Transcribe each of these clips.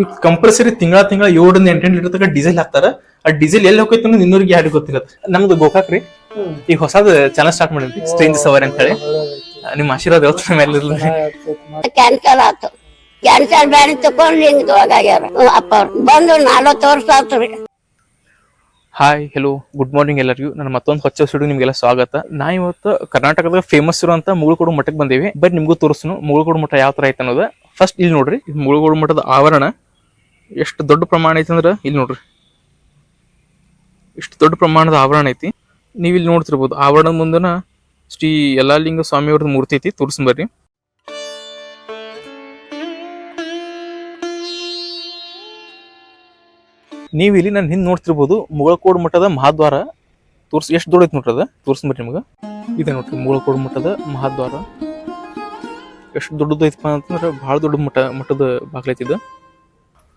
ಈಗ ಕಂಪಲ್ಸರಿ ತಿಂಗಳ ತಿಂಗಳ ಏಳರಿಂದ ಎಂಟು ಲೀಟರ್ ತನಕ ಡೀಸೆಲ್ ಹಾಕ್ತಾರ. ಆ ಡೀಸೆಲ್ ಎಲ್ಲಿ ಹೋಗೈತಿ ಅನ್ನೋದು ಇನ್ನೂರಿಗೆ ಯಾರು ಗೊತ್ತಿರತ್ತೆ ನಮ್ದು ಗೋಕಾಕ್ ರೀ. ಈಗ ಹೊಸದ ಚಾನಲ್ ಸ್ಟಾರ್ಟ್ ಮಾಡಿದ್ವಿ ಸ್ಟ್ರೇಂಜ್ ಸವರ್ ಅಂತ ಹೇಳಿ ನಿಮ್ಮ ಆಶೀರ್ವಾದ ಯಾವತ್ತು ಮೇಲೆ ಕ್ಯಾನ್ಸಲ್ ಆತು ಕ್ಯಾನ್ಸಲ್ ತಕೊಂಡು ಹಿಂಗ್ ಅಪ್ಪ ಬಂದು ನಲ್ವತ್ತು ವರ್ಷ ಆತ್ರಿ ಹಾಯ್ ಹೆಲೋ ಗುಡ್ ಮಾರ್ನಿಂಗ್ ಎಲ್ಲರಿಗೂ. ನನ್ನ ಮತ್ತೊಂದು ಹೊಚ್ಚ ಸುಡು ನಿಮಗೆಲ್ಲ ಸ್ವಾಗತ. ನಾ ಇವತ್ತು ಕರ್ನಾಟಕದ ಫೇಮಸ್ ಇರುವಂತ ಮುಗುಳ್ಕೋಡು ಮಠಕ್ಕೆ ಬಂದೇವಿ. ಬಟ್ ನಿಮಗೂ ತೋರಿಸ್ನು ಮುಗುಳ್ಕೋಡು ಮಠ ಯಾವ ತರ ಐತೆ ಅನ್ನೋದು. ಫಸ್ಟ್ ಇಲ್ಲಿ ನೋಡ್ರಿ ಮುಗುಳ್ಕೋಡು ಮಠದ ಆವರಣ. ಎಷ್ಟು ದೊಡ್ಡ ಪ್ರಮಾಣ ಐತಿ ಅಂದ್ರೆ ಇಲ್ಲಿ ನೋಡ್ರಿ. ಇಷ್ಟು ದೊಡ್ಡ ಪ್ರಮಾಣದ ಆವರಣ ಐತಿ. ನೀವು ಇಲ್ಲಿ ನೋಡ್ತಿರ್ಬೋದು, ಆವರಣದ ಮುಂದನ ಶ್ರೀ ಯಲ್ಲಾಲಿಂಗ ಸ್ವಾಮಿಯವ್ರದ್ದು ಮೂರ್ತಿ ಐತಿ ತೋರಿಸ್ಬರ್ರಿ ನೀವು ಇಲ್ಲಿ ನಾನು ಹಿಂದ್ ನೋಡ್ತಿರ್ಬೋದು, ಮುಗಳಕೋಡ್ ಮಠದ ಮಹಾದ್ವಾರ. ತೋರ್ಸ್, ಎಷ್ಟು ದೊಡ್ಡ ಐತಿ ನೋಡ್ರಿ ಅದ? ತೋರಿಸ್ಬರ್ರಿ ನಿಮ್ಗೆ. ಇದೆ ನೋಡ್ರಿ, ಮುಗಳಕೋಡ್ ಮಠದ ಮಹಾದ್ವಾರ. ಎಷ್ಟು ದೊಡ್ಡದು ಐತಪ್ಪ ಅಂತಂದ್ರೆ ಭಾಳ ದೊಡ್ಡ ಮಠ, ಮಠದ ಬಾಗ್ಲೈತಿದ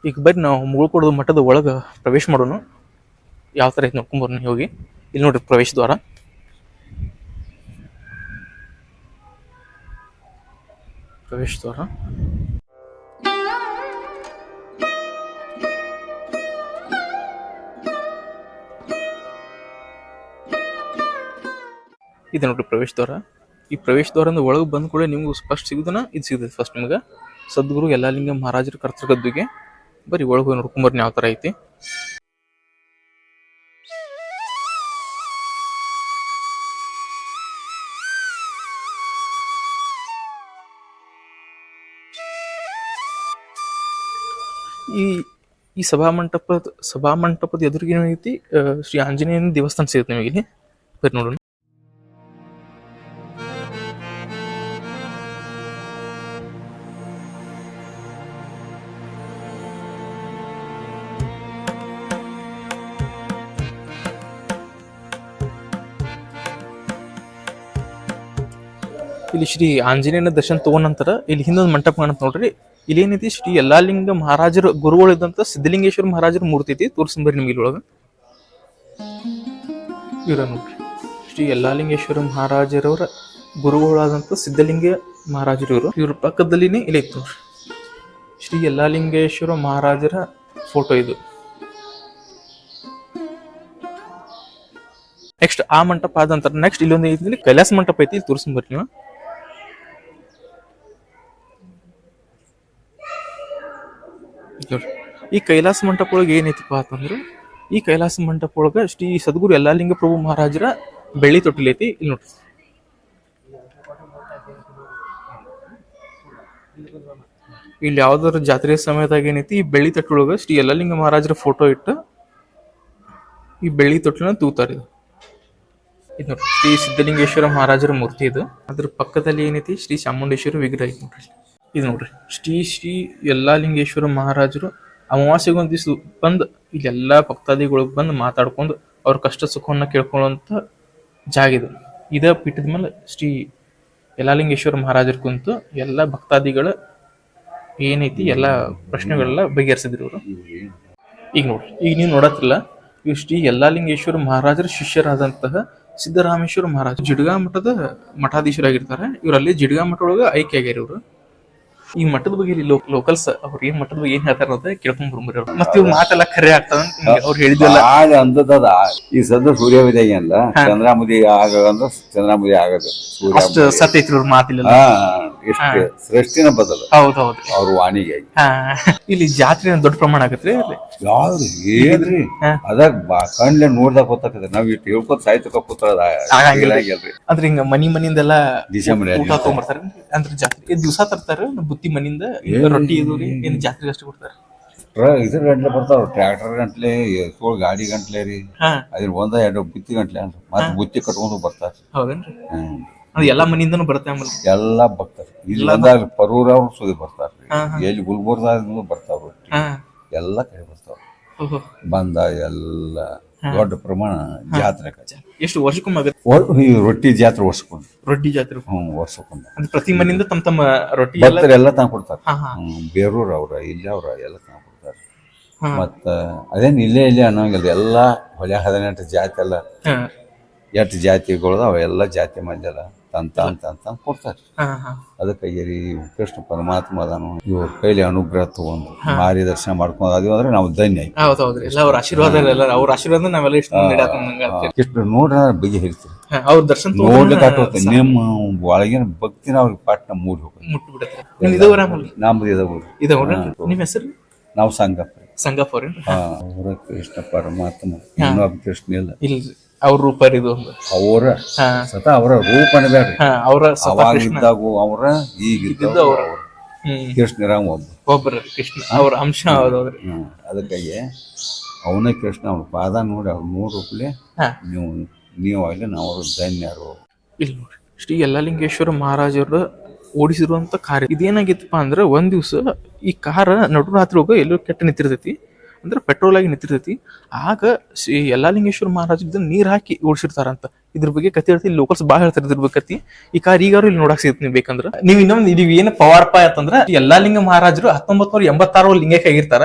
ಈಗ ಬರ್ರಿ ನಾವು ಮುಗಳಕೋಡದ ಮಠದ ಒಳಗೆ ಪ್ರವೇಶ ಮಾಡೋಣ ಯಾವ ಥರ ಐತಿ ನೋಡ್ಕೊಂಬರೋಣ ಹೋಗಿ. ಇಲ್ಲಿ ನೋಡ್ರಿ ಪ್ರವೇಶ ದ್ವಾರ. ಪ್ರವೇಶ ದ್ವಾರ. ಇದು ನೋಡ್ರಿ ಪ್ರವೇಶ ದ್ವಾರ. ಈ ಪ್ರವೇಶ ದ್ವಾರದಿಂದ ಒಳಗೆ ಬಂದ ಕೂಡ ನಿಮ್ಗೆ ಫಸ್ಟ್ ಸಿಗುದನ ಇದು ಸಿಗುತ್ತೆ ಫಸ್ಟ್ ನಿಮ್ಗೆ. ಸದ್ಗುರು ಯಲ್ಲಾಲಿಂಗ ಮಹಾರಾಜರ ಕರ್ತೃಗದ್ದುಗೆ ಬರೀ ಒಳಗೆ ಹೋಗಿ ನೋಡ್ಕೊಂಬರ್ನಿ ಯಾವ ಥರ ಐತಿ. ಈ ಈ ಸಭಾ ಮಂಟಪದ ಸಭಾ ಮಂಟಪದ ಎದುರಿಗೆ ಐತಿ ಶ್ರೀ ಆಂಜನೇಯನ ದೇವಸ್ಥಾನ ಸಿಗುತ್ತೆ ನಿಮಗೆ ಇಲ್ಲಿ. ಬರ್ರಿ ನೋಡೋಣ. ಇಲ್ಲಿ ಶ್ರೀ ಆಂಜನೇಯನ ದರ್ಶನ ತಗೊಂಡ ನಂತರ ಇಲ್ಲಿ ಹಿಂದೊಂದು ಮಂಟಪ ಕಾಣುತ್ತೆ ನೋಡ್ರಿ. ಇಲ್ಲಿ ಏನೈತಿ? ಶ್ರೀ ಯಲ್ಲಾಲಿಂಗ ಮಹಾರಾಜರ ಗುರುಗಳಿದ್ದಂತ ಸಿದ್ಧಲಿಂಗೇಶ್ವರ ಮಹಾರಾಜರ ಮೂರ್ತಿ ಐತಿ. ನಿಮಗೆ ನಿಮ್ಗೆ ಇಲ್ಲೊಳಗೆ. ಇವ್ರ ನೋಡ್ರಿ. ಶ್ರೀ ಯಲ್ಲಾಲಿಂಗೇಶ್ವರ ಮಹಾರಾಜರವರ ಗುರುಗಳಾದಂತ ಸಿದ್ಧಲಿಂಗ ಮಹಾರಾಜರು ಇವರು. ಇವ್ರ ಪಕ್ಕದಲ್ಲಿನೇ ಇಲ್ಲಿ ಇತ್ತು ಶ್ರೀ ಯಲ್ಲಾಲಿಂಗೇಶ್ವರ ಮಹಾರಾಜರ ಫೋಟೋ ಇದು. ನೆಕ್ಸ್ಟ್ ಆ ಮಂಟಪ ಆದ ನಂತರ ನೆಕ್ಸ್ಟ್ ಇಲ್ಲೊಂದು ಕೈಲಾಸ ಮಂಟಪ ಐತಿ. ಇಲ್ಲಿ ತೋರಿಸ್ಬರ್ರಿ ನೀವು ನೋಡ್ರಿ. ಈ ಕೈಲಾಸ ಮಂಟಪ ಒಳಗೆ ಏನೈತಿಪ್ಪ ಅಂತಂದ್ರೆ, ಈ ಕೈಲಾಸ ಮಂಟಪ ಒಳಗ ಶ್ರೀ ಸದ್ಗುರು ಯಲ್ಲಾಲಿಂಗ ಪ್ರಭು ಮಹಾರಾಜರ ಬೆಳ್ಳಿ ತೊಟ್ಟಿಲೈತಿ ಇಲ್ಲಿ ನೋಡ್ರಿ. ಇಲ್ಲಿ ಯಾವ್ದಾರ ಜಾತ್ರೆ ಸಮಯದಾಗ ಏನೈತಿ, ಈ ಬೆಳ್ಳಿ ತೊಟ್ಟೊಳಗ ಶ್ರೀ ಯಲ್ಲಾಲಿಂಗ ಮಹಾರಾಜರ ಫೋಟೋ ಇಟ್ಟು ಈ ಬೆಳ್ಳಿ ತೊಟ್ಟಿನ ತೂತಾರೆ ಇದು. ಇದು ಶ್ರೀ ಸಿದ್ಧಲಿಂಗೇಶ್ವರ ಮಹಾರಾಜರ ಮೂರ್ತಿ ಇದು. ಅದ್ರ ಪಕ್ಕದಲ್ಲಿ ಏನೈತಿ, ಶ್ರೀ ಚಾಮುಂಡೇಶ್ವರ ವಿಗ್ರಹ ಐತಿ ನೋಡ್ರಿ. ಇದು ನೋಡ್ರಿ, ಶ್ರೀ ಶ್ರೀ ಯಲ್ಲಾಲಿಂಗೇಶ್ವರ ಮಹಾರಾಜರು ಅಮಾವಾಸ್ಯೆಗೊಂದು ದಿವ್ಸ ಬಂದು ಇಲ್ಲೆಲ್ಲ ಭಕ್ತಾದಿಗಳು ಬಂದು ಮಾತಾಡ್ಕೊಂಡು ಅವ್ರ ಕಷ್ಟ ಸುಖವನ್ನ ಕೇಳ್ಕೊಳ್ಳುವಂತ ಜಾಗ ಇದು. ಇದ ಪೀಠದ ಮೇಲೆ ಶ್ರೀ ಯಲ್ಲಾಲಿಂಗೇಶ್ವರ ಮಹಾರಾಜರು ಕುಂತು ಎಲ್ಲ ಭಕ್ತಾದಿಗಳ ಏನೈತಿ ಎಲ್ಲ ಪ್ರಶ್ನೆಗಳೆಲ್ಲ ಬಗೆಹರಿಸಿದ್ರು ಇವರು. ಈಗ ನೋಡ್ರಿ ಈಗ ನೀವು ನೋಡತ್ತಿಲ್ಲ ಇವ್ರು ಶ್ರೀ ಯಲ್ಲಾಲಿಂಗೇಶ್ವರ ಮಹಾರಾಜರ ಶಿಷ್ಯರಾದಂತಹ ಸಿದ್ದರಾಮೇಶ್ವರ ಮಹಾರಾಜ ಜಿಡ್ಗಾ ಮಠದ ಮಠಾಧೀಶರಾಗಿರ್ತಾರೆ. ಇವರಲ್ಲಿ ಜಿಡ್ಗಾ ಮಠ ಒಳಗ ಆಯ್ಕೆ ಆಗ್ಯಾರ ಇವರು. ಈ ಮಠದ ಬಗ್ಗೆ ಇಲ್ಲಿ ಲೋಕಲ್ಸ್ ಅವ್ರ ಏನ್ ಮಠದ ಬಗ್ಗೆ ಏನ್ ಹೇಳ್ತಾರ ಅಂತ ಕೇಳ್ಕೊಂಡ್ ಬರ್ಬರಿ ಅವ್ರು. ಮತ್ತೆ ಇವ್ ಮಾತೆಲ್ಲ ಖರೆ ಆಗ್ತದ ಅವ್ರು ಹೇಳಿದ್ವಲ್ಲ ಆಗ ಅಂದದ ಈ ಸದ್ದ ಸೂರ್ಯೋದಯ ಅಲ್ಲ ಚಂದ್ರಾಮುದಿ ಆಗ ಅಂದ್ರೆ ಚಂದ್ರಾಮುದಿ ಆಗದು. ಸೂರ್ಯ ಅಷ್ಟು ಸತ್ಯೈತ್ರಿ ಅವ್ರ ಮಾತಿಲ್ಲ ಹಾ. ಎಷ್ಟು ಸೃಷ್ಟಿನ ಬದಲು ಹೌದೌದು. ಅವ್ರ ವಾಣಿಗೆ ಇಲ್ಲಿ ಜಾತ್ರೆ ದೊಡ್ಡ ಪ್ರಮಾಣ ಆಗತ್ರಿ ಯಾವ್ದು ಏನ್ರಿ. ಅದಾಗ ಕಣ್ಲೆ ನೋಡ್ದಾಗ ಗೊತ್ತಾಗ್ತದೆ. ನಾವ್ ಇಟ್ಟು ಹೇಳ್ಕೊತ ಸಾಯ್ತಕ ಕೂತದ ಅಂದ್ರೆ ಹಿಂಗ ಮನಿ ಮನಿಂದೆಲ್ಲ ಡಿಸೆಂಬರ್ ಊಟ ತಗೊಂಡ್ಬರ್ತಾರ ಅಂದ್ರೆ ಜಾತ್ರೆ ದಿವಸ ತರ್ತಾರ ಬುತ್ತಿ ಮನಿಂದ ರೊಟ್ಟಿ ಇದು ಏನ್ ಜಾತ್ರೆಗೆ ಅಷ್ಟು ಕೊಡ್ತಾರ. ಇದ್ರ ಗಂಟ್ಲೆ ಬರ್ತಾವ ಟ್ರ್ಯಾಕ್ಟರ್ ಗಂಟ್ಲೆ ತೋಳ್ ಗಾಡಿ ಗಂಟ್ಲೆ ರೀ. ಅದ್ರ ಒಂದ ಎರಡು ಬುತ್ತಿ ಗಂಟ್ಲೆ ಅಂತ. ಮತ್ತೆ ಬುತ್ತಿ ಕಟ್ಕೊಂಡು ಬರ್ತಾರ. ಹೌದೇನ್ರಿ? ಎಲ್ಲಾ ಮನೆಯಿಂದನು ಬರುತ್ತೆ ಆಮೇಲೆ. ಎಲ್ಲಾ ಬರ್ತಾರೆ. ಇಲ್ಲಿ ಬಂದಾಗ ಪರೂರ್ ಅವ್ರು ಸುದಿ ಬರ್ತಾರ್ರಿ ಹಾ, ಎಲ್ಲಿ ಗುಲ್ಬರ್ದಾಗ ಬರ್ತಾವ ರೊಟ್ಟಿ ಹಾ. ಎಲ್ಲ ಕಡೆ ಬರ್ತಾವ ಓಹೋ. ಬಂದ ಎಲ್ಲ ದೊಡ್ಡ ಪ್ರಮಾಣ ಜಾತ್ರೆ ಎಷ್ಟು ವರ್ಷಕ್ಕೊಮ್ಮೆ ಆಗತ್ತೆ? ಈ ರೊಟ್ಟಿ ಜಾತ್ರೆ ವರ್ಷಕ್ಕೊಂದು ರೊಟ್ಟಿ ಜಾತ್ರೆ. ಹ್ಮ್ ವರ್ಷಕ್ಕೊಂದು ಅಂದ್ರೆ ಪ್ರತಿ ಮನೆಯಿಂದ ತಮ್ಮ ತಮ್ಮ ರೊಟ್ಟಿ ಎಲ್ಲ ಭಕ್ತರು ಎಲ್ಲ ತಂದು ಕೊಡ್ತಾರೆ. ಹಾ ಹಾ. ಹ್ಮ್, ಬೇರೂರ್ ಅವ್ರ ಇಲ್ಲಿ ಅವ್ರ ಎಲ್ಲ ತಂದು ಕೊಡ್ತಾರೆ. ಹಾ. ಮತ್ತ ಅದೇನ್ ಇಲ್ಲೇ ಇಲ್ಲೇ ಅನ್ನೋಂಗಿಲ್ಲ. ಎಲ್ಲ ಹೊಲೆ ಹದಿನೆಂಟು ಜಾತಿ ಎಲ್ಲ ಹಾ. ಎಷ್ಟು ಜಾತಿಗಳು ಅವ ಎಲ್ಲ ಜಾತಿ ಮಂದಿ ಎಲ್ಲ ತಂತ ಅಂತ ಅಂತ ಕೊಡ್ತಾರೆ. ಅದಕ್ಕೆ ಎರಿ ಕೃಷ್ಣ ಪರಮಾತ್ಮ ಅದಾನು ಇವ್ರ ಕೈಲಿ ಅನುಗ್ರಹ ತಗೊಂಡು ಮಾರಿ ದರ್ಶನ ಮಾಡ್ಕೊಂಡು ಅದೀವಿ ಅಂದ್ರೆ ನಾವು ಧನ್ಯ ಅವ್ರ ಆಶೀರ್ವಾದ ಅವ್ರ ಆಶೀರ್ವಾದ ನಾವೆಲ್ಲ ಇಷ್ಟ ಕೃಷ್ಣ ನೋಡ್ರ ಬಗೆ ಹೇಳ್ತೀವಿ ಅವ್ರ ದರ್ಶನ ನೋಡ್ಲಿಕ್ಕೆ ನಿಮ್ಮ ಒಳಗಿನ ಭಕ್ತಿನ ಅವ್ರಿಗೆ ಪಾಠ ಮೂಡಿ ಹೋಗುತ್ತೆ. ಇದಾವ ನಿಮ್ಮ ನಮ್ದು ಇದಾವು ಇದಾವ್ರ ನಿಮ್ ಹೆಸರು? ನಾವು ಸಂಗಪ್ಪ. ಸಂಗಪ್ಪ ಅವರ ಕೃಷ್ಣ ಪರಮಾತ್ಮ. ಇನ್ನೊಬ್ಬ ಕೃಷ್ಣ ಇಲ್ಲ. ಇಲ್ರಿ. ಅವ್ರ ರೂಪ ಇದು ಒಂದು. ಅವರ ಸತ ಅವರ ರೂಪ ಬೇಡ್ರಿ. ಹಾ ಅವ್ರ ಸ್ವತಃ ಅವಾಗ ಕೃಷ್ಣ. ಇದ್ದಾಗೂ ಅವರ ಈಗ ಅವ್ರ. ಹ್ಮ್. ಕೃಷ್ಣರಾಮ್ ಒಬ್ಬ. ಒಬ್ಬರ ಕೃಷ್ಣ ಅವ್ರ ಅಂಶ ಹೌದೌದ್ರಿ. ಹ್ಮ್. ಅದಕ್ಕಾಗಿ ಅವನೇ ಕೃಷ್ಣ ಅವ್ನ ಪಾದ ನೋಡಿ ಅವ್ರು ನೋಡ್ರೂಪ್ಲೆ ಹಾ. ನೀವು ನೀವು ಆಗಲಿ ನಾವು ಅವ್ರ ಧನ್ಯರು. ಇಲ್ಲಿ ನೋಡಿ ಶ್ರೀ ಯಲ್ಲಲಿಂಗೇಶ್ವರ ಮಹಾರಾಜರು ಓಡಿಸಿರುವಂತ ಕಾರ್ ಇದು. ಇದೇನಾಗಿತ್ತಪ್ಪ ಅಂದ್ರೆ ಒಂದ್ ದಿವ್ಸ ಈ ಕಾರ ನಡು ರಾತ್ರಿ ಹೋಗ ಎಲ್ಲೋ ಕೆಟ್ಟ ನಿಂತಿರ್ತೈತಿ ಅಂದ್ರೆ ಪೆಟ್ರೋಲ್ ಆಗಿ ನಿಂತಿರ್ತೈತಿ. ಆಗ ಶ್ರೀ ಯಲ್ಲಾಲಿಂಗೇಶ್ವರ ಮಹಾರಾಜ ನೀರ್ ಹಾಕಿ ಓಡಿಸಿರ್ತಾರಂತ. ಇದ್ರ ಬಗ್ಗೆ ಕತೆ ಹೇಳ್ತಿ ಲೋಕಲ್ಸ್ ಬಾಳ ಹೇಳ್ತಾರೆ ಇದ್ರ ಬಗ್ಗೆ ಕತಿ ಈ ಕಾರ್ ಈಗಾರು ಇಲ್ಲಿ ನೋಡಕ್ ಸಿಗುತ್ತೆ ನೀವು ಬೇಕಂದ್ರ. ನೀವು ಇನ್ನೊಂದು ನೀವು ಏನು ಪಾಯ್ ಅಂತಂದ್ರ, ಯಲ್ಲಾಲಿಂಗ ಮಹಾರಾಜರು ಹತ್ತೊಂಬತ್ ನೂರ ಎಂಬತ್ತಾರು ಲಿಂಗಕ್ಕೆ ಆಗಿರ್ತಾರ.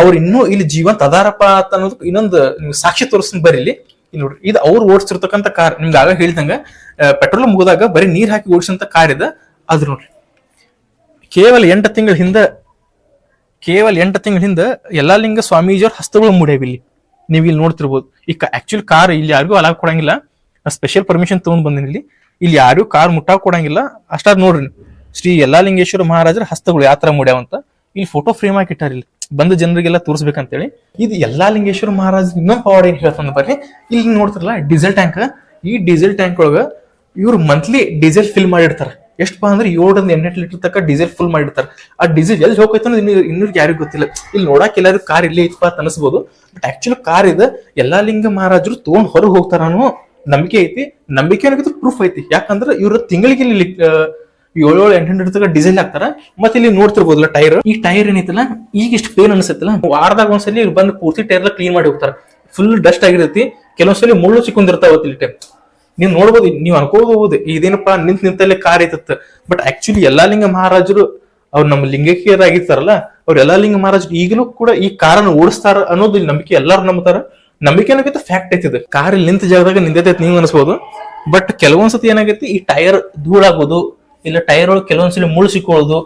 ಅವ್ರು ಇನ್ನೂ ಇಲ್ಲಿ ಜೀವಂತ ಅದಾರಪ್ಪ ಅಂತ ಅನ್ನೋದು ಇನ್ನೊಂದು ನೀವು ಸಾಕ್ಷಿ ತೋರಿಸ್ತೀನಿ ಬರೀಲಿ ಇಲ್ಲಿ. ನೋಡ್ರಿ, ಇದು ಅವ್ರು ಓಡಿಸಿರ್ತಕ್ಕಂಥ ಕಾರ್, ನಿಮ್ಗೆ ಆಗ ಹೇಳ್ದಂಗ ಪೆಟ್ರೋಲ್ ಮುಗಿದಾಗ ಬರೀ ನೀರ್ ಹಾಕಿ ಓಡಿಸಂತ ಕಾರ್ ಇದೆ. ಅದ್ರ ನೋಡ್ರಿ. ಕೇವಲ ಎಂಟು ತಿಂಗಳ ಹಿಂದ ಕೇವಲ ಎಂಟು ತಿಂಗಳ ಹಿಂದ ಯಲ್ಲಾಲಿಂಗ ಸ್ವಾಮೀಜಿಯವ್ರ ಹಸ್ತಗಳು ಮೂಡ್ಯಾವಿಲ್ಲಿ ನೀವು ಇಲ್ಲಿ ನೋಡ್ತಿರ್ಬೋದು. ಈಗ ಆಕ್ಚುಲಿ ಕಾರ್ ಇಲ್ಲಿ ಯಾರಿಗೂ ಅಲಾಗ್ ಕೊಡಂಗಿಲ್ಲ. ಸ್ಪೆಷಲ್ ಪರ್ಮಿಷನ್ ತಗೊಂಡ್ ಬಂದಿನಿ ಇಲ್ಲಿ. ಇಲ್ಲಿ ಯಾರಿಗೂ ಕಾರ್ ಮುಟ್ಟಾಕ್ ಕೊಡಂಗಿಲ್ಲ. ಅಷ್ಟಾದ್ ನೋಡ್ರಿ ಶ್ರೀ ಎಲ್ಲಾ ಲಿಂಗೇಶ್ವರ ಮಹಾರಾಜರ ಹಸ್ತಗಳು ಯಾವ ತರ ಮೂಡ್ಯಾವ ಅಂತ. ಇಲ್ಲಿ ಫೋಟೋ ಫ್ರೇಮ್ ಹಾಕಿ ಇಟ್ಟಾರ ಇಲ್ಲಿ. ಬಂದ ಜನರಿಗೆಲ್ಲ ತೋರಿಸ್ಬೇಕಂತೇಳಿ ಇದು ಯಲ್ಲಾಲಿಂಗೇಶ್ವರ ಮಹಾರಾಜ್ ಇನ್ನೊಂದು ಪವಾಡ ಏನ್ ಹೇಳ್ತಂದ ಬರ್ರಿ. ಇಲ್ಲಿ ನೋಡ್ತಿರಲ್ಲ ಡೀಸೆಲ್ ಟ್ಯಾಂಕ್ ಈ ಡೀಸೆಲ್ ಟ್ಯಾಂಕ್ ಒಳಗ ಇವ್ರು ಮಂತ್ಲಿ ಡೀಸೆಲ್ ಫಿಲ್ ಮಾಡಿರ್ತಾರ ಎಷ್ಟಪ್ಪ ಅಂದ್ರೆ ಏಳರಿಂದ ಎಂಟು ಲೀಟರ್ ತಕ್ಕ ಡೀಸೆಲ್ ಫುಲ್ ಮಾಡಿರ್ತಾರೆ. ಆ ಡೀಸೆಲ್ ಎಲ್ಲಿ ಹೋಗೈತೆ ಅಂದ್ರೆ ಇನ್ನೂ ಯಾರಿಗೂ ಗೊತ್ತಿಲ್ಲ. ಇಲ್ಲಿ ನೋಡಕ್ ಎಲ್ಲಾರು ಕಾರ್ ಇಲ್ಲೇ ಐತಪ್ಪ ಅಂತ ಅನಿಸ್ಬೋದು. ಬಟ್ ಆಕ್ಚುಲಿ ಕಾರ್ ಇದೆ ಎಲ್ಲಾ ಲಿಂಗ ಮಹಾರಾಜರು ತಗೊಂಡ್ ಹೊರಗೆ ಹೋಗ್ತಾರನು ನಂಬಿಕೆ ಐತಿ. ನಂಬಿಕೆ ಅನ್ನೋದು ಪ್ರೂಫ್ ಐತಿ. ಯಾಕಂದ್ರೆ ಇವ್ರ ತಿಂಗಳಿಗೆ ಇಲ್ಲಿ ಏಳು ಏಳು ಎಂಟು ಎಂಟು ತನಕ ಡೀಸೆಲ್ ಹಾಕ್ತಾರ. ಮತ್ತೆ ಇಲ್ಲಿ ನೋಡ್ತಿರ್ಬೋದಲ್ಲ ಟೈರ್ ಈ ಟೈರ್ ಏನೈತಲ್ಲ, ಈಗ ಇಷ್ಟು ಪೇನ್ ಅನ್ಸತ್ತಲ್ಲ. ವಾರದಾಗ ಒಂದ್ಸಲಿ ಬಂದು ಪೂರ್ತಿ ಟೈರ್ ಕ್ಲೀನ್ ಮಾಡಿ ಹೋಗ್ತಾರ. ಫುಲ್ ಡಸ್ಟ್ ಆಗಿರ್ತೈತಿ. ಕೆಲವೊಂದ್ಸಲಿ ಮುಳ್ಳು ಸಿಕ್ಕೊಂಡಿರ್ತಾವ ಇಲ್ಲಿ ಟೈಮ್ ನೀವ್ ನೋಡ್ಬೋದು, ನೀವ್ ಅನ್ಕೋಬಹುದು, ಇದೇನಪ್ಪ ನಿಂತ್ ನಿಂತಲ್ಲೇ ಕಾರ್ ಐತತ್ತ ಬಟ್ ಆಕ್ಚುಲಿ ಎಲ್ಲಾ ಲಿಂಗ ಮಹಾರಾಜರು ಅವ್ರು ನಮ್ಮ ಲಿಂಗಕೀಯರಾಗಿರ್ತಾರಲ್ಲ, ಅವ್ರ ಎಲ್ಲಾ ಲಿಂಗ ಮಹಾರಾಜರು ಈಗಲೂ ಕೂಡ ಈ ಕಾರನ್ನು ಓಡಿಸ್ತಾರ ಅನ್ನೋದು ನಂಬಿಕೆ ಎಲ್ಲಾರು ನಂಬ್ತಾರ. ನಂಬಿಕೆ ಅನ್ನೋಕ್ಕಿಂತ ಫ್ಯಾಕ್ಟ್ ಐತಿದೆ. ಕಾರ್ ನಿಂತ ಜಾಗದಾಗ ನಿಂತೈತೆ ನೀವು ಅನ್ಸ್ಬೋದು. ಬಟ್ ಕೆಲವೊಂದ್ಸತಿ ಏನಾಗೈತಿ, ಈ ಟೈರ್ ಧೂಳಾಗೋದು, ಇಲ್ಲ ಟೈರ್ ಒಳಗೆ ಕೆಲವೊಂದ್ಸಲಿ ಮುಳ್ಳು ಸಿಕ್ಕೊಳ್ಳೋದು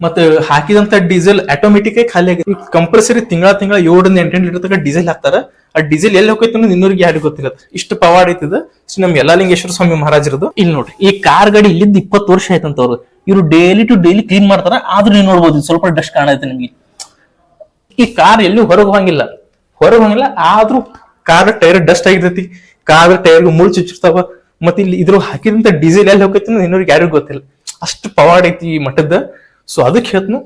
ಮತ್ತೆ ಹಾಕಿದಂತ ಡೀಸೆಲ್ ಆಟೋಮೆಟಿಕ್ ಆಗಿ ಖಾಲಿ ಆಗಿದೆ. ಕಂಪಲ್ಸರಿ ತಿಂಗಳ ತಿಂಗಳ ಏಳರಿಂದ ಎಂಟೆಂಟು ಲೀಟರ್ ತನಕ ಡೀಸೆಲ್ ಹಾಕ್ತಾರ. ಆ ಡೀಸೆಲ್ ಎಲ್ಲಿ ಹೋಗೈತೆ ಅನ್ನೋದು ಇನ್ನೂರಿಗೆ ಯಾರಿಗೂ ಗೊತ್ತಿಲ್ಲ. ಇಷ್ಟು ಪವಾಡ್ ಐತಿದ. ಸೊ ನಮ್ ಯಲ್ಲಾಲಿಂಗೇಶ್ವರ ಸ್ವಾಮಿ ಮಹಾರಾಜರದು ಇಲ್ಲಿ ನೋಡ್ರಿ, ಈ ಕಾರ್ ಗಾಡಿ ಇಲ್ಲಿದ್ದು ಇಪ್ಪತ್ತು ವರ್ಷ ಆಯ್ತಂತ ಅವ್ರು. ಇವ್ರು ಡೈಲಿ ಟು ಡೈಲಿ ಕ್ಲೀನ್ ಮಾಡ್ತಾರ. ಆದ್ರೂ ನೀವು ನೋಡ್ಬೋದು ಸ್ವಲ್ಪ ಡಸ್ಟ್ ಕಾಣೈತೆ ನಿಮ್ಗೆ. ಈ ಕಾರ್ ಎಲ್ಲೂ ಹೊರಗೆ ಹೋಗಂಗಿಲ್ಲ. ಹೊರಗೆ ಹೋಗಿಲ್ಲ ಆದ್ರೂ ಕಾರ್ ಟೈರ್ ಡಸ್ಟ್ ಆಗಿರ್ತೈತಿ. ಕಾರ್ ಟೈರ್ ಮುಳ್ಳು ಚುಚ್ಚಿರ್ತಾವ. ಮತ್ತೆ ಇಲ್ಲಿ ಇದ್ರ ಹಾಕಿದಂತ ಡೀಸೆಲ್ ಎಲ್ಲಿ ಹೋಗೈತಿ ಇನ್ನೂರಿಗೆ ಯಾರಿಗೂ ಗೊತ್ತಿಲ್ಲ. ಅಷ್ಟು ಪವಾಡ ಐತಿ ಈ ಮಠದ. ಸೊ ಅದಕ್ಕೆ ಹೇಳ್ತನು,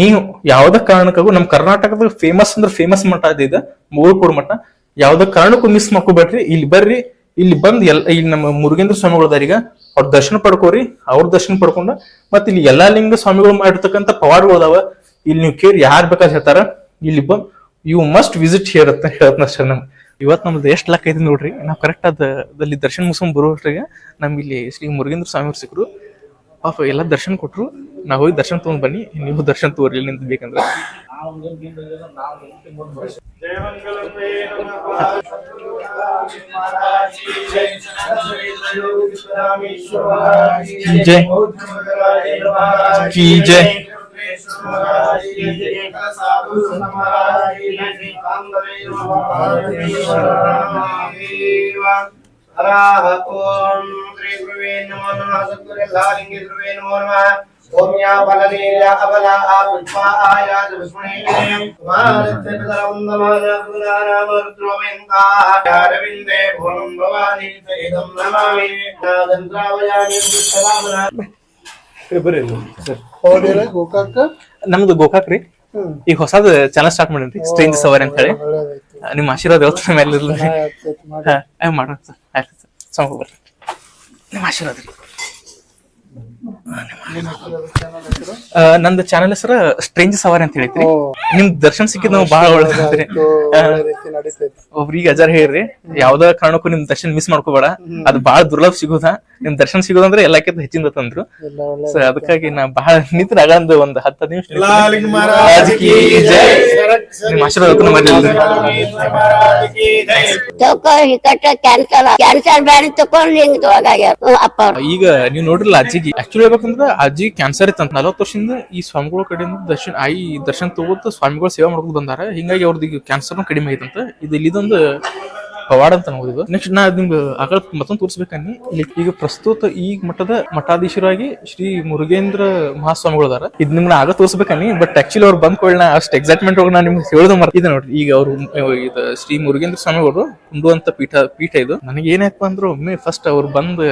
ನೀವು ಯಾವ್ದ ಕಾರಣಕ್ಕಾಗೂ ನಮ್ಮ ಕರ್ನಾಟಕದ ಫೇಮಸ್ ಅಂದ್ರೆ ಫೇಮಸ್ ಮಠ ಇದೆ ಮೂರುಕೋಡ್ ಮಠ. ಯಾವ್ದ ಕಾರಣಕ್ಕೂ ಮಿಸ್ ಮಾಡ್ಕೋಬೇಡ್ರಿ. ಇಲ್ಲಿ ಬರ್ರಿ, ಇಲ್ಲಿ ಬಂದ್ ಎಲ್ ಇಲ್ಲಿ ನಮ್ಮ ಮುರುಗೇಂದ್ರ ಸ್ವಾಮಿಗಳದಾರೀಗ ಅವ್ರ ದರ್ಶನ ಪಡ್ಕೋರಿ, ಅವ್ರ ದರ್ಶನ ಪಡ್ಕೊಂಡ, ಮತ್ತೆ ಇಲ್ಲಿ ಎಲ್ಲಾ ಲಿಂಗ ಸ್ವಾಮಿಗಳು ಮಾಡಿರ್ತಕ್ಕಂಥ ಪವಾಡಗಳು ಅದಾವ, ಇಲ್ಲಿ ನೀವು ಕೇರ್ ಯಾರ್ ಬೇಕಾದ್ರೆ ಹೇಳ್ತಾರ. ಇಲ್ಲಿ ಬಂದ್ ಯು ಮಸ್ಟ್ ವಿಸಿಟ್ ಹಿಯರ್ ಅಂತ ಹೇಳತ್ನ ಅಷ್ಟೇ ನಮ್ಗೆ. ಇವತ್ ನಮ್ದು ಎಷ್ಟ್ ಲಕ್ ಐತಿ ನೋಡ್ರಿ. ನಾವು ಕರೆಕ್ಟ್ ಅದಲ್ಲಿ ದರ್ಶನ ಮುಗಿಸ್ಕೊಂಡ್ ಬರೋಷ್ಟ್ರಿಗೆ ನಮ್ ಇಲ್ಲಿ ಶ್ರೀ ಮುರುಗೇಂದ್ರ ಸ್ವಾಮಿ ಸಿಕ್ಕರು ಪಾಪ ಎಲ್ಲ ದರ್ಶನ ಕೊಟ್ರು. ನಾವು ಹೋಗಿ ದರ್ಶನ್ ತಗೊಂಡ್ ಬನ್ನಿ. ನೀವು ದರ್ಶನ್ ತೋರ್ಲಿ ನಿಂತ ಬೇಕಂದ್ರೆ. ಜೈ. ಕಿ ಜೈ. ಸಾಧು जय ओम श्री गुरुवे नमो नमः सद्गुरे लालिंगे गुरुवे नमो नमः ओम या बलनीया अबला आपुष्पा आया दुष्मणे भारते पदरवन्दमाना पुराणाम रुद्रोवेङ्का अरविन्दे भूमं भवानी इदं नमामि नादन्त्रावयामि दुष्टवामना ಹೌದೇನ ಗೋಕಾಕ ನಮ್ದು ಗೋಕಾಕ್ ರೀ ಹ್ಮ್. ಈಗ ಹೊಸದ್ ಚಾನಲ್ ಸ್ಟಾರ್ಟ್ ಮಾಡೇನ್ರಿ ಸ್ಟ್ರೇಂಜ್ ಸವಾರಿ ಅಂತ ಹೇಳಿ ಒಳ್ಳೇದಾಯ್ತು ನಿಮ್ಮ ಆಶೀರ್ವಾದ ಯಾವತ್ತು ಮೇಲೆ ಇರಲಿ. ಹಾ ಮಾಡೋಣ ಸರ್ ಆಯ್ತು ಸರ್ ಬರ್ರಿ. ನಿಮ್ಮ ಆಶೀರ್ವಾದ ಆ, ನಂದು ಚಾನಲ್ ಹೆಸರು ಸ್ಟ್ರೇಂಜ್ ಸವಾರಿ ಅಂತ ಹೇಳಿದ್ರಿ ನಿಮ್ ದರ್ಶನ್ ಸಿಕ್ಕಿದ್ ನಾವು ಬಹಳ ಒಳ್ಳೆದ್ರಿ ಒಳ್ಳೆ ಒಬ್ರಿಗೆ ಅಜಾರ್ ಹೇಳ್ರಿ ಯಾವ್ದ ಕಾರಣಕ್ಕೂ ನಿಮ್ ದರ್ಶನ್ ಮಿಸ್ ಮಾಡ್ಕೋಬೇಡ. ಅದು ಬಹಳ ದುರ್ಲಭ ಸಿಗುದ. ನಿಮ್ ದರ್ಶನ್ ಸಿಗೋದಂದ್ರೆ ಎಲ್ಲಕ್ಕಿಂತ ಹೆಚ್ಚಿಂದ ತಂದ್ರು. ಸರ್ ಅದಕ್ಕಾಗಿ ನಾ ಬಹಳ ನಿಂತ್ರ ಅಗಂದು ಒಂದ್ ಹತ್ತು ಹದಿನೈದು ನಿಮಿಷ ನಿಮ್ ಆಶೀರ್ವಾದ ಈಗ ನೀವ್ ನೋಡ್ರಲ್ಲ ಅಜ್ಜಿಗೆ ಹೇಳ್ಬೇಕಂದ್ರ ಅಜ್ಜಿ ಕ್ಯಾನ್ಸರ್ ಇತ್ತಂತ ನಲವತ್ತು ವರ್ಷದಿಂದ ಈ ಸ್ವಾಮಿಗಳ ಕಡೆಯಿಂದ ದರ್ಶನ ಆಯಿ ದರ್ಶನ ತಗೋತ ಸ್ವಾಮಿಗಳು ಸೇವೆ ಮಾಡ್ಕೊಂಡು ಬಂದಾರ. ಹಿಂಗಾಗಿ ಅವ್ರದ್ದು ಈಗ ಕ್ಯಾನ್ಸರ್ ಕಡಿಮೆ ಐತಂತ ಇದು ಇಲ್ಲಿದೊಂದು ಪವಾಡ ಅಂತ ನೋಡಿದ್ರು ನೆಕ್ಸ್ಟ್ ನಾ ನಿಮ್ಗೆ ಆಗಳ ಮತ್ತೊಂದು ತೋರಿಸ್ಬೇಕನ್ನಿ. ಇಲ್ಲಿ ಈಗ ಪ್ರಸ್ತುತ ಈ ಮಠದ ಮಠಾಧೀಶರಾಗಿ ಶ್ರೀ ಮುರುಗೇಂದ್ರ ಮಹಾಸ್ವಾಮಿಗಳು ಅದಾರ ಇದ್ ನಿಮ್ಗೆ ಆಗ ತೋರಿಸ್ಬೇಕನ್ನಿ ಬಟ್ ಆಕ್ಚುಲಿ ಅವ್ರು ಬಂದ್ ಕೊಳ್ಳ ಅಷ್ಟು ಎಕ್ಸೈಟ್ಮೆಂಟ್ ಹೋಗಿ ನಾನು ನಿಮ್ಗೆ ಹೇಳೋದು ಮರ್ತಿದ್ದೆ ನೋಡ್ರಿ, ಈಗ ಅವರು, ಇದು ಶ್ರೀ ಮುರುಗೇಂದ್ರ ಸ್ವಾಮಿಗಳು ಕುಂಡುವಂತ ಪೀಠ ಪೀಠ ಇದು. ನನಗೆ ಏನಪ್ಪ ಅಂದ್ರೆ, ಒಮ್ಮೆ ಫಸ್ಟ್ ಅವ್ರು ಬಂದ್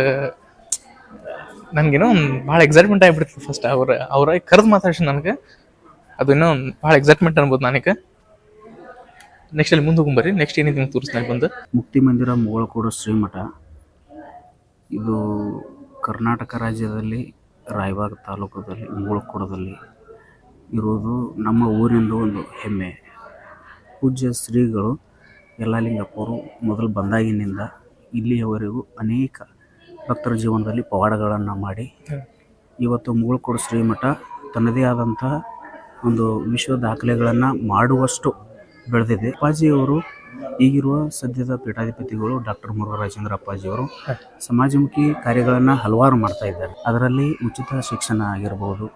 ನನ್ಗೇನೋ ಒಂದು ಭಾಳ ಎಕ್ಸೈಟ್ಮೆಂಟ್ ಆಗಿಬಿಡ್ತು ಫಸ್ಟ್ ಅವ್ರ ಅವ್ರ ಕರೆದು ಮಾತಾಡ್ಸಿ ನನಗೆ. ಅದು ಇನ್ನೂ ಭಾಳ ಎಕ್ಸೈಟ್ಮೆಂಟ್ ಅನ್ಬೋದು ನನಗೆ. ನೆಕ್ಸ್ಟ್ ಅಲ್ಲಿ ಮುಂದೆ ಹೋಗ್ಬರ್ರಿ ನೆಕ್ಸ್ಟ್ ಏನಿದೆ ನಿಮ್ಗೆ ತೋರಿಸ್ತಾನೆ ಬಂದು. ಮುಕ್ತಿ ಮಂದಿರ ಮುಗಳಕೋಡು ಶ್ರೀಮಠ. ಇದು ಕರ್ನಾಟಕ ರಾಜ್ಯದಲ್ಲಿ ರಾಯಬಾಗ ತಾಲೂಕದಲ್ಲಿ, ಮುಗಳಕೋಡದಲ್ಲಿ ಇರುವುದು ನಮ್ಮ ಊರಿಂದ ಒಂದು ಹೆಮ್ಮೆ. ಪೂಜ್ಯ ಶ್ರೀಗಳು ಯಲ್ಲಾಲಿಂಗಪ್ಪವರು ಮೊದಲು ಬಂದಾಗಿನಿಂದ ಇಲ್ಲಿಯವರೆಗೂ ಅನೇಕ ಭಕ್ತರ ಜೀವನದಲ್ಲಿ ಪವಾಡಗಳನ್ನು ಮಾಡಿ ಇವತ್ತು ಮುಗಳಕೋಡು ಶ್ರೀಮಠ ತನ್ನದೇ ಆದಂತಹ ಒಂದು ವಿಶ್ವ ದಾಖಲೆಗಳನ್ನು ಮಾಡುವಷ್ಟು ಬೆಳೆದಿದೆ. ಅಪ್ಪಾಜಿಯವರು ಈಗಿರುವ ಸದ್ಯದ ಪೀಠಾಧಿಪತಿಗಳು ಡಾಕ್ಟರ್ ಮುರುಘರಾಜೇಂದ್ರ ಅಪ್ಪಾಜಿಯವರು ಸಮಾಜಮುಖಿ ಕಾರ್ಯಗಳನ್ನು ಹಲವಾರು ಮಾಡ್ತಾ ಇದ್ದಾರೆ. ಅದರಲ್ಲಿ ಉಚಿತ ಶಿಕ್ಷಣ ಆಗಿರ್ಬೋದು.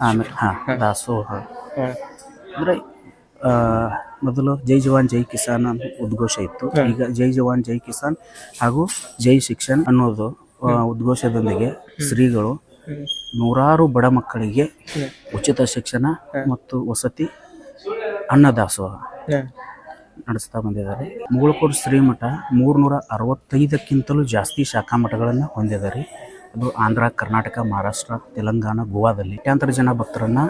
ಆಮೇಲೆ ಹಾಂ ದಾಸೋಹ. ಅಂದ್ರೆ ಮೊದಲು ಜೈ ಜವಾನ್ ಜೈ ಕಿಸಾನ್ ಅನ್ನೋ ಉದ್ಘೋಷ ಇತ್ತು. ಈಗ ಜೈ ಜವಾನ್ ಜೈ ಕಿಸಾನ್ ಹಾಗೂ ಜೈ ಶಿಕ್ಷಣ್ ಅನ್ನೋದು ಉದ್ಘೋಷದೊಂದಿಗೆ ಶ್ರೀಗಳು ನೂರಾರು ಬಡ ಮಕ್ಕಳಿಗೆ ಉಚಿತ ಶಿಕ್ಷಣ ಮತ್ತು ವಸತಿ ಅನ್ನದಾಸೋಹ ನಡೆಸ್ತಾ ಬಂದಿದ್ದಾರೆ. ಮುಗಳಕೂರು ಶ್ರೀಮಠ ಮೂರ್ನೂರ ಅರವತ್ತೈದಕ್ಕಿಂತಲೂ ಜಾಸ್ತಿ ಶಾಖಾ ಮಠಗಳನ್ನು ಹೊಂದಿದ್ದಾರೆ ಅದು ಆಂಧ್ರ ಕರ್ನಾಟಕ ಮಹಾರಾಷ್ಟ್ರ ತೆಲಂಗಾಣ ಗೋವಾದಲ್ಲಿ. ಲಕ್ಷಾಂತರ ಜನ ಭಕ್ತರನ್ನ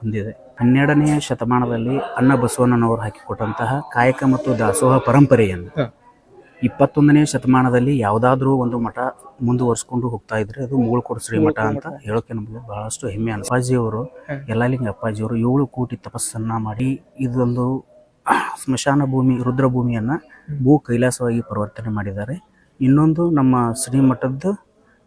ಹೊಂದಿದೆ. ಹನ್ನೆರಡನೆಯ ಶತಮಾನದಲ್ಲಿ ಅನ್ನ ಬಸವಣ್ಣನವರು ಹಾಕಿಕೊಟ್ಟಂತಹ ಕಾಯಕ ಮತ್ತು ದಾಸೋಹ ಪರಂಪರೆಯನ್ನು ಇಪ್ಪತ್ತೊಂದನೇ ಶತಮಾನದಲ್ಲಿ ಯಾವುದಾದ್ರೂ ಒಂದು ಮಠ ಮುಂದುವರಿಸ್ಕೊಂಡು ಹೋಗ್ತಾ ಇದ್ರೆ ಅದು ಮುಗಳಕೋಡು ಶ್ರೀಮಠ ಅಂತ ಹೇಳೋಕೆ ನಮಗೆ ಬಹಳಷ್ಟು ಹೆಮ್ಮೆ ಅಪ್ಪಾಜಿಯವರು ಯಲ್ಲಾಲಿಂಗ ಅಪ್ಪಾಜಿಯವರು ಏಳು ಕೋಟಿ ತಪಸ್ಸನ್ನ ಮಾಡಿ ಇದೊಂದು ಸ್ಮಶಾನ ಭೂಮಿ ರುದ್ರ ಭೂಮಿಯನ್ನ ಭೂ ಕೈಲಾಸವಾಗಿ ಪರಿವರ್ತನೆ ಮಾಡಿದ್ದಾರೆ. ಇನ್ನೊಂದು ನಮ್ಮ ಶ್ರೀಮಠದ್ದು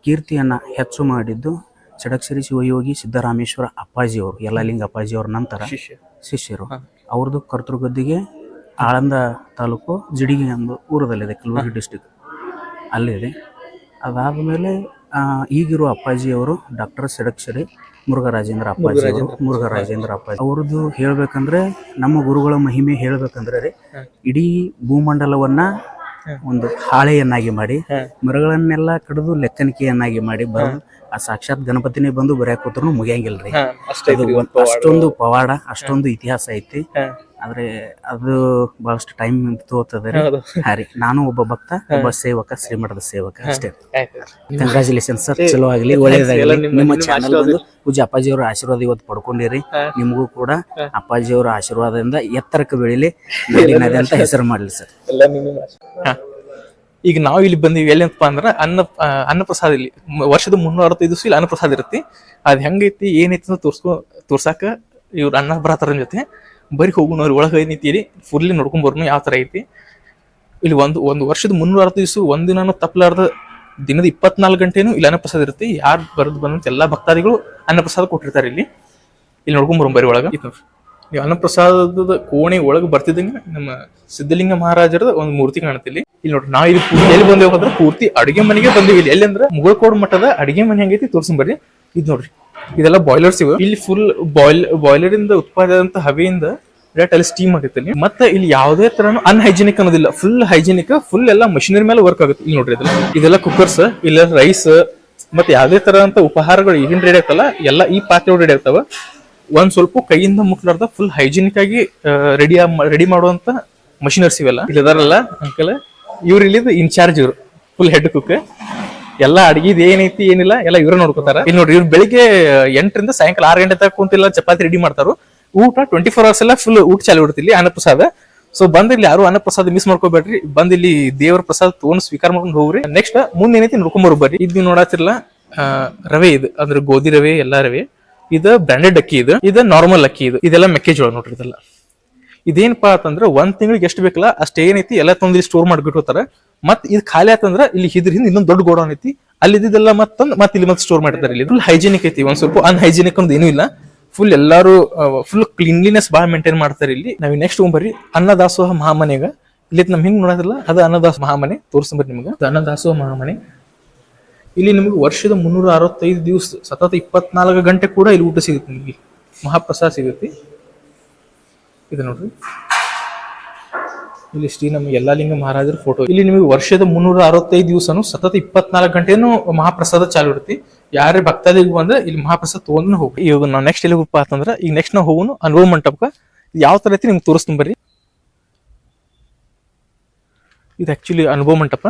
ಕೀರ್ತಿಯನ್ನ ಹೆಚ್ಚು ಮಾಡಿದ್ದು ಚಡಕ್ಷರಿ ಶಿವಯೋಗಿ ಸಿದ್ದರಾಮೇಶ್ವರ ಅಪ್ಪಾಜಿಯವರು ಯಲ್ಲಲಿಂಗ ಅಪ್ಪಾಜಿಯವ್ರ ನಂತರ ಶಿಷ್ಯ. ಶಿಷ್ಯರು. ಅವ್ರದ್ದು ಕರ್ತೃಗದ್ದಿಗೆ ಆಳಂದ ತಾಲೂಕು ಜಿಡಿಗೆ ಎಂದು ಊರದಲ್ಲಿದೆ ಕಲಬುರಗಿ ಡಿಸ್ಟಿಕ್ ಅಲ್ಲಿದೆ. ಅದಾದ ಮೇಲೆ ಈಗಿರುವ ಅಪ್ಪಾಜಿಯವರು ಡಾಕ್ಟರ್ ಸಡಕ್ಷರಿ ಮುರುಘರಾಜೇಂದ್ರ ಅಪ್ಪಾಜಿ ಮುರುಘರಾಜೇಂದ್ರ. ಅಪ್ಪಾಜಿ. ಅವ್ರದ್ದು ಹೇಳ್ಬೇಕಂದ್ರೆ ನಮ್ಮ ಗುರುಗಳ ಮಹಿಮೆ ಹೇಳ್ಬೇಕಂದ್ರೆ ರೀ ಇಡೀ ಭೂಮಂಡಲವನ್ನ ಒಂದು ಹಾಳೆಯನ್ನಾಗಿ ಮಾಡಿ ಮರಗಳನ್ನೆಲ್ಲ ಕಡಿದು ಲೆಕ್ಕನಿಕೆಯನ್ನಾಗಿ ಮಾಡಿ ಬರ ಆ ಸಾಕ್ಷಾತ್ ಗಣಪತಿನೇ ಬಂದು ಬರೆಯಕ್ ಕೂತ್ರು ಮುಗಿಯಂಗಿಲ್ರಿ. ಅಷ್ಟೊಂದು ಪವಾಡ ಅಷ್ಟೊಂದು ಇತಿಹಾಸ ಐತಿ. ಆದ್ರೆ ಅದು ಬಹಳಷ್ಟು ಟೈಮ್ ತೋತದ ರೀ. ಹೌದು. ಹಾ ನಾನು ಒಬ್ಬ ಭಕ್ತ ಒಬ್ಬ ಸೇವಕ ಶ್ರೀಮಠದ ಸೇವಕ ಅಷ್ಟೇ. Congratulation sir? ಚಲೋ ಆಗ್ಲಿ ಒಳ್ಳೇದಾಗಲಿ. ನಿಮ್ಮ ಚಾನಲ್ ಬಂದು ಪೂಜೆ ಅಪ್ಪಾಜಿಯವರ ಆಶೀರ್ವಾದ ಇವತ್ತು ಪಡ್ಕೊಂಡಿರಿ. ನಿಮಗೂ ಕೂಡ ಅಪ್ಪಾಜಿಯವರ ಆಶೀರ್ವಾದದಿಂದ ಎತ್ತರಕ್ಕೆ ಬೆಳಿಲಿ ನದಿ ನದಿ ಅಂತ ಹೆಸರು ಮಾಡ್ಲಿ ಸರ್ ಹಾ. ಈಗ ನಾವು ಇಲ್ಲಿ ಬಂದೀವಿ ಎಲ್ಲಪ್ಪ ಅಂದ್ರೆ ಅನ್ನ ಆ, ಅನ್ನಪ್ರಸಾದ ಇಲ್ಲಿ. ಮ- ವರ್ಷದ ಮುನ್ನೂರ ಅರವತ್ತೈದು ದಿವಸ ಇಲ್ಲಿ ಅನ್ನಪ್ರಸಾದ ಇರುತ್ತೆ. ಅದು ಹೆಂಗೈತಿ ಏನೈತಿ ಅಂತ ತೋರ್ಸ್ಕೊ ತೋರ್ಸಾಕ ಇವ್ರು ಅನ್ನ ಬರತಾರ ಜೊತೆ. ಬರೀ ಹೋಗುನವ್ರು, ಒಳಗೆ ಏನೈತಿ ಇಲ್ಲಿ ಫುಲ್ಲಿ ನೋಡ್ಕೊಂಡ್ ಬರ್ನು ಯಾವ ತರ ಐತಿ. ಇಲ್ಲಿ ಒಂದು ಒಂದು ವರ್ಷದ ಮುನ್ನೂರ ಅರ್ಧ ದಿವಸ ಒಂದಿನೂ ತಪ್ಪಲಾರ್ದ ದಿನದ ಇಪ್ಪತ್ನಾಲ್ಕು ಗಂಟೆನೂ ಇಲ್ಲಿ ಅನ್ನಪ್ರಸಾದ ಇರುತ್ತೆ. ಯಾರು ಬರೆದು ಬಂದಂತ ಎಲ್ಲ ಭಕ್ತಾದಿಗಳು ಅನ್ನಪ್ರಸಾದ ಕೊಟ್ಟಿರ್ತಾರೆ ಇಲ್ಲಿ. ಇಲ್ಲಿ ನೋಡ್ಕೊಂಡ್ ಬರೋ ಬರೀ ಒಳಗೆ. ಇದು. ಈ ಅನ್ನಪ್ರಸಾದದ ಕೋಣೆ ಒಳಗೆ ಬರ್ತಿದ್ದಂಗೆ ನಮ್ಮ ಸಿದ್ಧಲಿಂಗ ಮಹಾರಾಜರದ ಒಂದು ಮೂರ್ತಿ ಕಾಣುತ್ತೆ ಇಲ್ಲಿ. ಇಲ್ಲಿ ನೋಡ್ರಿ, ನಾವು ಇಲ್ಲಿ ಪೂರ್ತಿ ಎಲ್ಲಿ ಬಂದೇವು ಅಂದ್ರೆ ಪೂರ್ತಿ ಅಡುಗೆ ಮನೆಗೆ ಬಂದೇವಿ ಇಲ್ಲಿ. ಎಲ್ಲಿ ಅಂದ್ರೆ ಮುಗಳಕೋಡ್ ಮಠದ ಅಡಿಗೆ ಮನೆ ಹೆಂಗೈತಿ ತೋರಿಸ್ಬರ್ರಿ ಇದು ನೋಡ್ರಿ. ಇದೆಲ್ಲ ಬಾಯ್ಲರ್ಸ್ ಇವೆ. ಇಲ್ಲಿ ಫುಲ್ ಬಾಯ್ಲ್ ಬಾಯ್ಲರ್ ಇಂದ ಉತ್ಪಾದನೆ ಹವೆಯಿಂದ ಡೈರೆಕ್ಟ್ ಅಲ್ಲಿ ಸ್ಟೀಮ್ ಆಗುತ್ತೆ. ಮತ್ತೆ ಇಲ್ಲಿ ಯಾವುದೇ ತರನು ಅನ್ಹೈಜಿನಿಕ್ ಅನ್ನೋದಿಲ್ಲ. ಫುಲ್ ಹೈಜಿನಿಕ್ ಫುಲ್ ಎಲ್ಲ ಮಷಿನರಿ ಮೇಲೆ ವರ್ಕ್ ಆಗುತ್ತೆ. ಇಲ್ಲಿ ನೋಡ್ರಿ ಇದೆಲ್ಲ. ಇದೆಲ್ಲ ಕುಕ್ಕರ್ಸ್ ಇಲ್ಲ ರೈಸ್ ಮತ್ತೆ ಯಾವುದೇ ತರಂತ ಉಪಹಾರಗಳು ಏನ್ ರೆಡಿ ಆಗ್ತಲ್ಲ ಎಲ್ಲ ಈ ಪಾತ್ರೆ ರೆಡಿ ಆಗ್ತಾವ ಒಂದ್ ಸ್ವಲ್ಪ ಕೈಯಿಂದ ಮುಟ್ಲಾರ್ದ ಫುಲ್ ಹೈಜಿನಿಕ್ ಆಗಿ ರೆಡಿ ರೆಡಿ ಮಾಡುವಂತ ಮಷಿನರ್ಸ್ ಇವೆಲ್ಲ. ಇಲ್ಲಿದಾರಲ್ಲ ಅಂಕಲ್ ಇವ್ರು ಇಲ್ಲಿ ಇನ್ಚಾರ್ಜ್ ಇವ್ರು. ಫುಲ್ ಹೆಡ್ ಕುಕ್ ಎಲ್ಲ ಅಡಿಗೆದ್ ಏನೈತಿ, ಏನಿಲ್ಲ, ಎಲ್ಲ ಇವ್ರ ನೋಡ್ಕೋತಾರ. ಇಲ್ಲಿ ನೋಡ್ರಿ, ಇವ್ರು ಬೆಳಿಗ್ಗೆ ಎಂಟರಿಂದ ಸಾಯಂಕಾಲ ಆರು ಗಂಟೆ ತನಕ ಕುಂತಿಲ್ಲ, ಚಪಾತಿ ರೆಡಿ ಮಾಡ್ತಾರು. ಊಟ ಟ್ವೆಂಟಿ ಫೋರ್ ಅವರ್ಸ್ ಎಲ್ಲ ಫುಲ್ ಊಟ ಚಾಲು ಇಡ್ತಿಲ್ಲ ಅನ್ನಪ್ರಸಾದ. ಸೊ ಬಂದ್ ಇಲ್ಲಿ ಯಾರು ಅನ್ನಪ್ರಸಾದ ಮಿಸ್ ಮಾಡ್ಕೋಬೇಡ್ರಿ. ಬಂದ್ ಇಲ್ಲಿ ದೇವರ ಪ್ರಸಾದ ತಗೊಂಡ್ ಸ್ವೀಕಾರ ಮಾಡ್ಕೊಂಡು ಹೋಗ್ರಿ. ನೆಕ್ಸ್ಟ್ ಮುಂದೆ ಏನೈತಿ ನೋಡ್ಕೊಂಡ್ ಬರ್ರಿ. ಇದ್ ನೀವು ನೋಡತ್ತಿರಲ್ಲ ರವೆ ಇದು, ಅಂದ್ರೆ ಗೋಧಿ ರವೆ, ಎಲ್ಲಾ ರವೆ. ಇದು ಬ್ರಾಂಡೆಡ್ ಅಕ್ಕಿ ಇದು. ಇದು ನಾರ್ಮಲ್ ಅಕ್ಕಿ ಇದು. ಇದೆಲ್ಲ ಮೆಕ್ಕೆಜೋಳ ನೋಡ್ರಿ ಇದೆಲ್ಲ. ಇದೇನಪ್ಪಾ ಅಂತಂದ್ರೆ ಒಂದ್ ತಿಂಗಳಿಗೆ ಎಷ್ಟು ಬೇಕಲ್ಲ ಅಷ್ಟೇನೈತಿ ಎಲ್ಲ ತಂದು ಇಲ್ಲಿ ಸ್ಟೋರ್ ಮಾಡ್ಬಿಟ್ಟಿರ್ತಾರ ಮತ್ ಇದು ಖಾಲಿ ಆತಂದ್ರ ಇಲ್ಲಿ ಇದ್ರ ಹಿಂದೆ ಇನ್ನೊಂದು ದೊಡ್ಡ ಗೋಡೌನ್ ಐತಿ. ಅಲ್ಲಿ ಇದೆಲ್ಲ ಮತ್ತೆ ಮತ್ತೆ ಇಲ್ಲಿ ಮತ್ತೆ ಸ್ಟೋರ್ ಮಾಡಿರ್ತಾರೆ ಇಲ್ಲಿ. ಫುಲ್ ಹೈಜಿನಿಕ್ ಐತಿ, ಒಂದ್ ಸ್ವಲ್ಪ ಅನ್ಹೈಜಿನಿಕ್ ಅನ್ನೋದು ಏನೂ ಇಲ್ಲ. ಫುಲ್ ಎಲ್ಲಾರು ಫುಲ್ ಕ್ಲೀನ್ಲಿನೆಸ್ ಭಾಳ ಮೇಂಟೈನ್ ಮಾಡ್ತಾರೆ ಇಲ್ಲಿ. ನಾವ್ ನೆಕ್ಸ್ಟ್ ಬರ್ರಿ ಅನ್ನದಾಸೋಹ ಮಹಾಮನೆಗ. ಇಲ್ಲಿ ನಮ್ ಹಿಂಗ್ ನೋಡೋದಿಲ್ಲ ಅದು ಅನ್ನದಾಸ ಮಹಾಮನೆ. ತೋರಿಸ್ಬರ್ರಿ ನಿಮ್ಗೆ. ಅದು ಅನ್ನದಾಸೋಹ ಮಹಾಮನೆ. ಇಲ್ಲಿ ನಿಮಗೆ ವರ್ಷದ ಮುನ್ನೂರ ಅರವತ್ತೈದು ದಿವಸ, ಸತತ ಇಪ್ಪತ್ನಾಲ್ಕು ಗಂಟೆ ಕೂಡ ಇಲ್ಲಿ ಊಟ ಸಿಗುತ್ತೆ ನಿಮಗೆ. ಮಹಾಪ್ರಸಾದ ಸಿಗುತ್ತೆ. ಇದು ನೋಡ್ರಿ. ಇಲ್ಲಿ ಶ್ರೀ ನಮ್ಮ ಯಲ್ಲಾಲಿಂಗ ಮಹಾರಾಜರ ಫೋಟೋ ಇಲ್ಲಿ ನಿಮಗೆ ವರ್ಷದ ಮುನ್ನೂರ ಅರವತ್ತೈದು ದಿವಸನು ಸತತ ಇಪ್ಪತ್ನಾಲ್ಕು ಗಂಟೆನು ಮಹಾಪ್ರಸಾದ ಚಾಲು ಇರುತ್ತೆ. ಯಾರೇ ಭಕ್ತಾದಿಗೂ ಬಂದ್ರೆ ಇಲ್ಲಿ ಮಹಾಪ್ರಸಾದ ತಗೊಂಡು ಹೋಗಿ ಇವಾಗ ನಾವು ನೆಕ್ಸ್ಟ್ ಎಲ್ಲಿ ಹೋಗಪ್ಪ ಅಂತಂದ್ರೆ, ಈಗ ನೆಕ್ಸ್ಟ್ ನಾವು ಹೋಗೋನು ಅನುಭವ ಮಂಟಪಕ್ಕೆ ಯಾವ ತರ ಐತಿ ನಿಮ್ಗೆ ತೋರಿಸ್ತೀನಿ ಬರ್ರಿ. ಇದು ಆಕ್ಚುಲಿ ಅನುಭವ ಮಂಟಪ.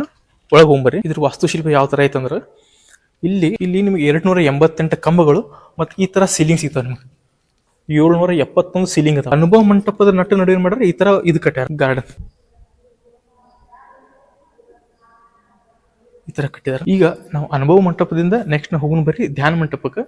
ಒಳಗೆ ಹೋಗ್ಬರ್ರಿ ಇದ್ರ ವಾಸ್ತುಶಿಲ್ಪ ಯಾವ ತರ ಐತಂದ್ರೆ ಇಲ್ಲಿ ಇಲ್ಲಿ ನಿಮಗೆ ಎರಡು ನೂರ ಎಂಬತ್ತೆಂಟು ಕಂಬಗಳು ಮತ್ತು ಈ ತರ ಸೀಲಿಂಗ್ ಸಿಗ್ತಾವೆ ನಿಮಗೆ. ಏಳ್ನೂರ ಎಪ್ಪತ್ತೊಂದು ಸೀಲಿಂಗ್ ಅದ ಅನುಭವ ಮಂಟಪದ ನಟ್ಟು ನಡುವೆ ಮಾಡ್ರೆ? ಈ ತರ ಇದು ಕಟ್ಟಾರ ಗಾರ್ಡನ್ ಈ ತರ ಕಟ್ಟಿದಾರೆ. ಈಗ ನಾವು ಅನುಭವ ಮಂಟಪದಿಂದ ನೆಕ್ಸ್ಟ್ ನಾವು ಹೋಗೋಣ ಬರ್ರಿ, ಧ್ಯಾನ ಮಂಟಪಕ್ಕೆ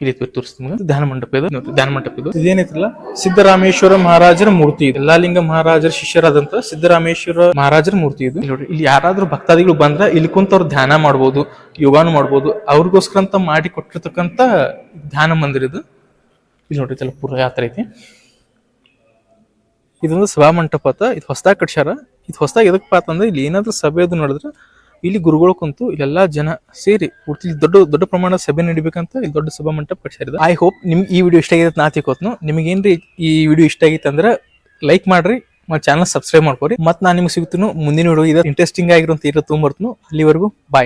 ಇಲ್ಲಿ ತೋರಿಸ್ತೀನಿ. ಧ್ಯಾನ ಮಂಟಪ ಇದು. ಧ್ಯಾನ ಮಂಟಪ ಇದು. ಇದೇನೈತಲ್ಲ ಸಿದ್ದರಾಮೇಶ್ವರ ಮಹಾರಾಜರ ಮೂರ್ತಿ ಇದು. ಎಲ್ಲಾಲಿಂಗ ಮಹಾರಾಜರ ಶಿಷ್ಯರಾದಂತ ಸಿದ್ದರಾಮೇಶ್ವರ ಮಹಾರಾಜರ ಮೂರ್ತಿ ಇದು. ನೋಡ್ರಿ, ಇಲ್ಲಿ ಯಾರಾದ್ರೂ ಭಕ್ತಾದಿಗಳು ಬಂದ್ರ ಇಲ್ಲಿ ಕುಂತ ಅವ್ರು ಧ್ಯಾನ ಮಾಡ್ಬೋದು, ಯೋಗಾನು ಮಾಡ್ಬೋದು. ಅವ್ರಿಗೋಸ್ಕರ ಅಂತ ಮಾಡಿ ಕೊಟ್ಟಿರ್ತಕ್ಕಂತ ಧ್ಯಾನ ಮಂದಿರ ಇದು. ಇಲ್ಲಿ ನೋಡ್ರಿ ತಲ ಪೂರ್ವ ಯಾತ್ರೆ ಐತಿ. ಇದೊಂದು ಸಭಾ ಮಂಟಪ ಇದು ಹೊಸದಾಗಿ ಕಟ್ಸ್ಯಾರ. ಇದು ಹೊಸದಾಗಿ ಎದಕ್ಕಪ್ಪ ಅಂತಂದ್ರೆ ಇಲ್ಲಿ ಏನಾದ್ರೂ ಸಭೆ ಅದು ನೋಡಿದ್ರೆ ಇಲ್ಲಿ ಗುರುಗಳು ಕುಂತು ಇಲ್ಲೆಲ್ಲಾ ಜನ ಸೇರಿ ಪೂರ್ತಿ ದೊಡ್ಡ ದೊಡ್ಡ ಪ್ರಮಾಣದ ಸಭೆ ನಡಿಬೇಕಂತ ಇಲ್ಲಿ ದೊಡ್ಡ ಸಭಾ ಮಂಟಪ ಕಟ್ಸ್ಯಾರ ಐ ಹೋಪ್ ನಿಮ್ಗೆ ಈ ವಿಡಿಯೋ ಇಷ್ಟ ಆಗಿದೆ ನಾ ನಾ ನಿಮಗೆ ನಿಮಗೇನ್ರಿ ಈ ವಿಡಿಯೋ ಇಷ್ಟ ಆಗಿತ್ತು ಅಂದ್ರೆ ಲೈಕ್ ಮಾಡ್ರಿ, ಮತ್ತು ಚಾನಲ್ ಸಬ್ಸ್ಕ್ರೈಬ್ ಮಾಡ್ಕೊರಿ. ಮತ್ತೆ ನಾನು ನಿಮ್ಗೆ ಸಿಗ್ತೀನಿ ಮುಂದಿನ ವಿಡಿಯೋ ಇದು ಇಂಟ್ರೆಸ್ಟಿಂಗ್ ಆಗಿರೋ ಇರೋ ಅಲ್ಲಿವರೆಗೂ ಬಾಯ್